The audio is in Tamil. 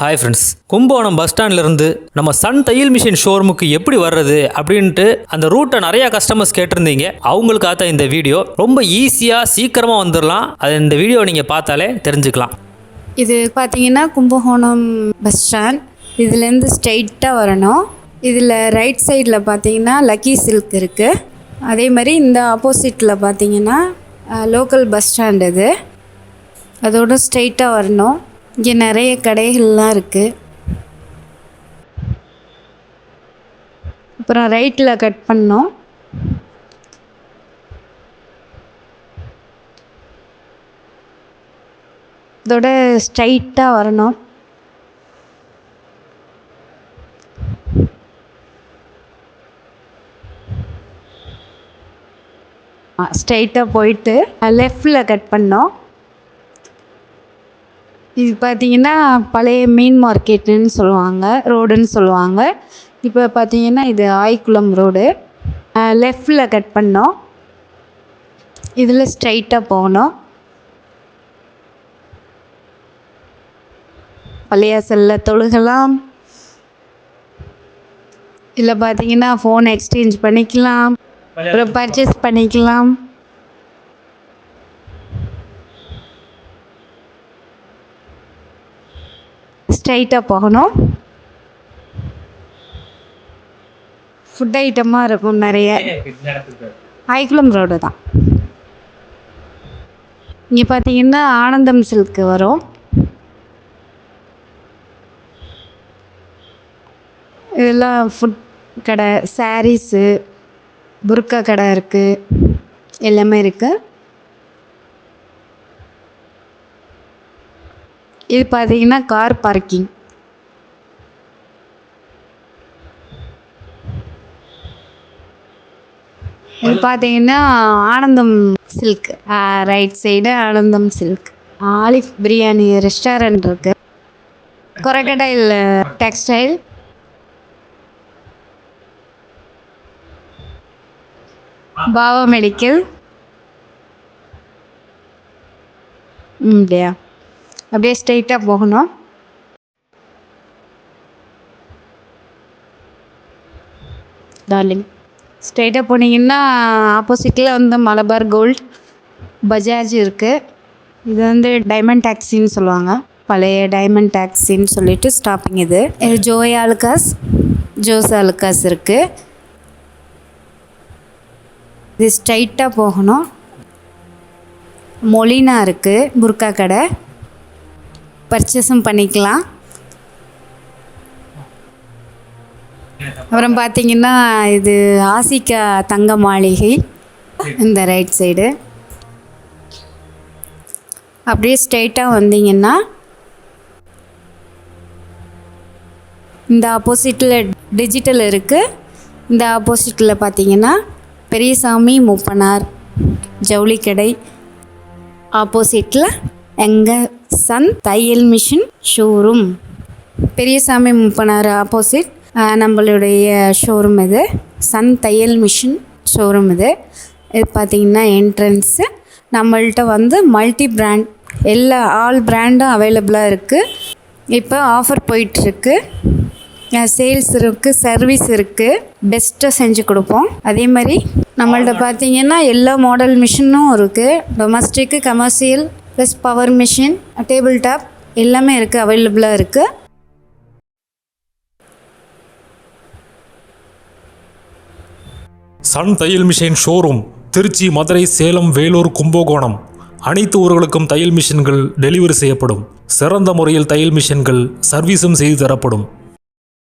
ஹாய் ஃப்ரெண்ட்ஸ் கும்பகோணம் பஸ் ஸ்டாண்ட்லேருந்து நம்ம சன் தையல் மிஷின் ஷோரூமுக்கு எப்படி வர்றது அப்படின்ட்டு அந்த ரூட்டை நிறையா கஸ்டமர்ஸ் கேட்டிருந்தீங்க. அவங்களுக்காக தான் இந்த வீடியோ ரொம்ப ஈஸியாக சீக்கிரமாக வந்துடலாம் அது இந்த வீடியோ நீங்கள் பார்த்தாலே தெரிஞ்சுக்கலாம். இது பார்த்தீங்கன்னா கும்பகோணம் பஸ் ஸ்டாண்ட் இதுலேருந்து ஸ்ட்ரைட்டாக வரணும். இதில் ரைட் சைடில் பார்த்தீங்கன்னா லக்கி சில்க் இருக்குது அதே மாதிரி இந்த ஆப்போசிட்டில் பார்த்தீங்கன்னா லோக்கல் பஸ் ஸ்டாண்ட் இது. அதோட ஸ்ட்ரைட்டாக வரணும். இங்கே நிறைய கடைகள்லாம் இருக்குது அப்புறம் ரைட்டில் கட் பண்ணோம். இதோட ஸ்ட்ரைட்டாக வரணும். ஸ்ட்ரைட்டாக போயிட்டு லெஃப்டில் கட் பண்ணோம். இது பார்த்தீங்கன்னா பழைய மீன் மார்க்கெட்டுன்னு சொல்லுவாங்க ரோடுன்னு சொல்லுவாங்க. இப்போ பார்த்தீங்கன்னா இது ஆய்க்குளம் ரோடு லெஃப்டில் கட் பண்ணோம். இதில் ஸ்ட்ரைட்டாக போகணும் பழைய செல்ல தொழுகலாம். இதில் பார்த்தீங்கன்னா ஃபோன் எக்ஸ்சேஞ்ச் பண்ணிக்கலாம். அப்புறம் பர்ச்சேஸ் பண்ணிக்கலாம். ஸ்ட்ரைட்டாக போகணும். ஃபுட் ஐட்டமாக இருக்கும் நிறைய. ஐக்குளம் ரோடு தான். இங்கே பார்த்தீங்கன்னா ஆனந்தம் சில்க்கு வரும். இதெல்லாம் ஃபுட் கடை சாரீஸு புர்கா கடை இருக்குது எல்லாமே இருக்குது இது பார்த்தீங்கன்னா கார் பார்க்கிங். இது பார்த்தீங்கன்னா Anandam silk. Right side Anandam silk. Alif biryani restaurant இருக்கு. கொரகடைல் டெக்ஸ்டைல் பாவா மெடிக்கல் ம் இல்லையா அப்படியே ஸ்ட்ரைட்டாக போகணும். டார்லிங் ஸ்ட்ரைட்டாக போனீங்கன்னா ஆப்போசிட்டில் வந்து மலபார் கோல்ட் பஜாஜ் இருக்குது இது வந்து டைமண்ட் டாக்ஸின்னு சொல்லுவாங்க. பழைய டைமண்ட் டாக்ஸின்னு சொல்லிட்டு ஸ்டாப்பிங் இது. ஜோய் ஆலுக்காஸ் ஜோஸ் ஆலுக்காஸ் இருக்குது இது ஸ்ட்ரைட்டாக போகணும். மொலினா இருக்குது புர்கா கடை. பர்ச்சேஸும் பண்ணிக்கலாம். அப்புறம் பார்த்தீங்கன்னா இது ஆசிக்கா தங்க மாளிகை இந்த ரைட் சைடு அப்படியே ஸ்ட்ரைட்டாக வந்தீங்கன்னா இந்த ஆப்போசிட்டில் டிஜிட்டல் இருக்குது இந்த ஆப்போசிட்டில் பார்த்தீங்கன்னா பெரியசாமி மூப்பனார் ஜவுளி கடை ஆப்போசிட்டில் எங்கள் சன் தையல் machine showroom. Periyasamy Moopanar opposite நம்மளுடைய ஷோரூம் இது. சன் தையல் மிஷின் ஷோரூம் இது. இது பார்த்திங்கன்னா என்ட்ரன்ஸு. நம்மள்கிட்ட வந்து மல்டி பிராண்ட் எல்லா ஆல் பிராண்டும் அவைலபிளாக இருக்குது இப்போ ஆஃபர் போயிட்டுருக்கு. சேல்ஸ் இருக்குது சர்வீஸ் இருக்குது பெஸ்ட்டாக செஞ்சு கொடுப்போம். அதே மாதிரி நம்மள்ட்ட பார்த்தீங்கன்னா எல்லா மாடல் மிஷினும் இருக்குது domestic commercial plus power machine table top எல்லாமே இருக்குது அவைலபிளாக இருக்குது சன் தையல் மிஷின் ஷோரூம் திருச்சி மதுரை சேலம் வேலூர் கும்பகோணம் அனைத்து ஊர்களுக்கும் தையல் மிஷின்கள் டெலிவரி செய்யப்படும். சிறந்த முறையில் தையல் மிஷின்கள் சர்வீஸும் செய்து தரப்படும்.